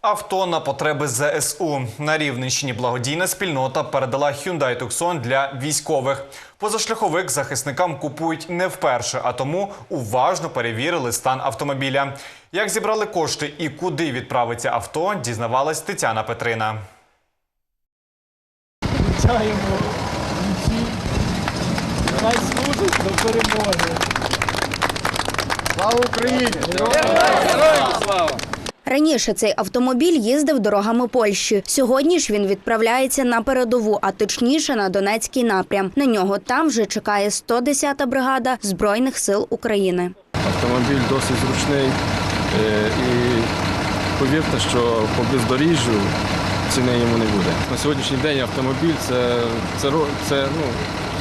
Авто на потреби ЗСУ. На Рівненщині благодійна спільнота передала Hyundai Tucson для військових. Позашляховик захисникам купують не вперше, а тому уважно перевірили стан автомобіля. Як зібрали кошти і куди відправиться авто, дізнавалась Тетяна Петрина. Вітаємо. Хай служить до перемоги. Слава Україні! Раніше цей автомобіль їздив дорогами Польщі. Сьогодні ж він відправляється на передову, а точніше на Донецький напрям. На нього там вже чекає 110-та бригада Збройних сил України. Автомобіль досить зручний е, і повірте, що по бездоріжжю ціни йому не буде. На сьогоднішній день автомобіль це, це, це ну,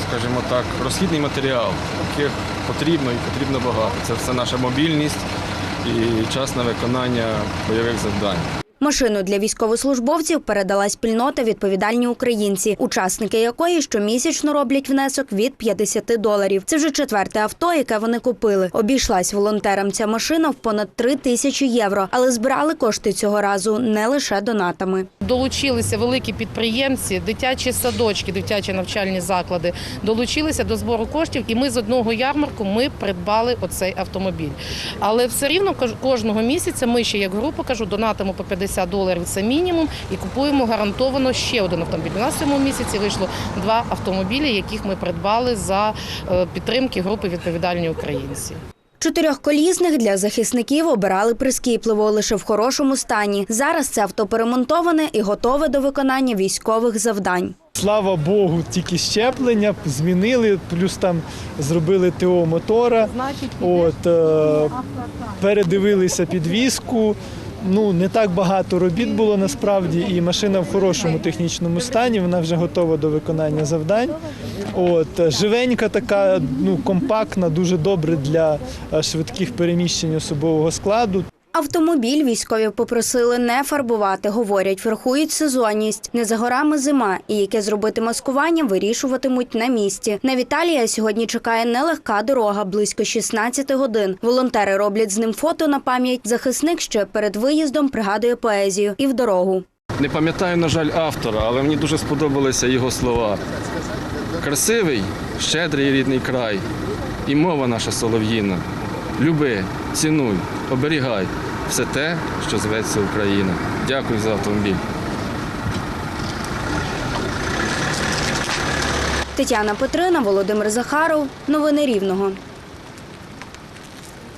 скажімо так, розхідний матеріал, яких потрібно і потрібно багато. Це все наша мобільність і час на виконання бойових завдань. Машину для військовослужбовців передала спільнота відповідальні українці, учасники якої щомісячно роблять внесок від 50 доларів. Це вже четверте авто, яке вони купили. Обійшлась волонтерам ця машина в понад 3 тисячі євро, але збирали кошти цього разу не лише донатами. Долучилися великі підприємці, дитячі садочки, дитячі навчальні заклади долучилися до збору коштів, і ми з одного ярмарку ми придбали оцей автомобіль. Але все рівно кож- кожного місяця ми ще як група кажу, донатимо по 50 доларів це мінімум, і купуємо гарантовано ще один автомобіль. У нас в цьому місяці вийшло два автомобілі, яких ми придбали за е, підтримки групи відповідальні українці. Чотирьохколісних для захисників обирали прискіпливо, лише в хорошому стані. Зараз це авто перемонтоване і готове до виконання військових завдань. Слава Богу, тільки щеплення змінили, плюс там зробили ТО мотора. От, е, передивилися підвіску. Ну, не так багато робіт було насправді, і машина в хорошому технічному стані, вона вже готова до виконання завдань. От, живенька така, ну, компактна, дуже добре для е, швидких переміщень особового складу. Автомобіль військові попросили не фарбувати. Говорять, врахують сезонність. Не за горами зима, і яке зробити маскування вирішуватимуть на місці. На Віталія сьогодні чекає нелегка дорога, близько 16 годин. Волонтери роблять з ним фото на пам'ять. Захисник ще перед виїздом пригадує поезію і в дорогу. Не пам'ятаю, на жаль, автора, але мені дуже сподобалися його слова. Красивий, щедрий рідний край, і мова наша солов'їна. Люби, цінуй, оберігай все те, що зветься Україна. Дякую за автомобіль. Тетяна Петрина, Володимир Захаров. Новини Рівного.